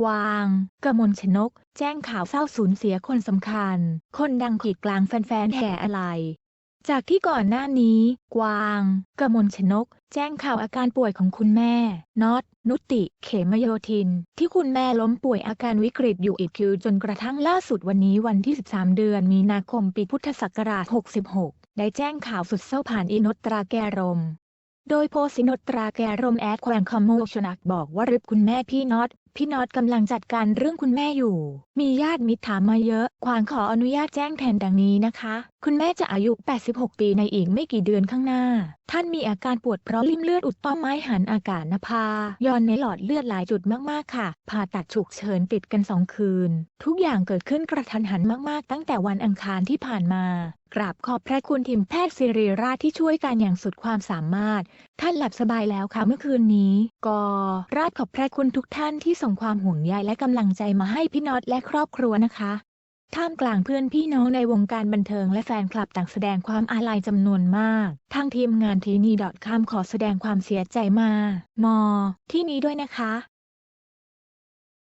กวางกมลชนก แจ้งข่าวเศร้าสูญเสียคนสำคัญ คนดังขีดกลางแฟนๆแห่อะไร จากที่ก่อนหน้านี้ กวางกมลชนก แจ้งข่าวอาการป่วยของคุณแม่น็อตนุติ เขมโยธิน ที่คุณแม่ล้มป่วยอาการวิกฤตอยู่อีกคิวจนกระทั่งล่าสุดวันนี้วันที่ 13 เดือนมีนาคมปีพุทธศักราช 66 ได้แจ้งข่าวสุดเศร้าผ่านอินตราแกรมโดยโพสินตราแกรมแอดแควงคอมโมชนักบอกว่ารึบคุณแม่พี่น็อต พี่น็อตกำลังจัดการเรื่องคุณแม่อยู่ มีญาติมิตรถามมาเยอะ ควางขออนุญาตแจ้งแทนดังนี้นะคะ คุณแม่จะอายุ 86 ปีในอีกไม่กี่เดือนข้างหน้า ท่านมีอาการปวดเพราะลิ่มเลือดอุดต้อไม้หันอากาศนภา ย้อนในหลอดเลือดหลายจุดมากๆค่ะ ผ่าตัดฉุกเฉินติดกันสองคืน ทุกอย่างเกิดขึ้นกระทันหันมากๆ ตั้งแต่วันอังคารที่ผ่านมากราบขอบพระคุณทีมแพทย์ศิริราชที่ช่วยกันอย่างสุดความสามารถ ท่านหลับสบายแล้วค่ะเมื่อคืนนี้กอราชขอบพระคุณทุกท่านที่ส่งความห่วงใยและกำลังใจมาให้พี่น็อตและครอบครัวนะคะ ท่ามกลางเพื่อนพี่น้องในวงการบันเทิงและแฟนคลับต่างแสดงความอาลัยจำนวนมาก ทางทีมงานทีนีดอทคขอแสดงความเสียใจมา มอ ที่นี้ด้วยนะคะ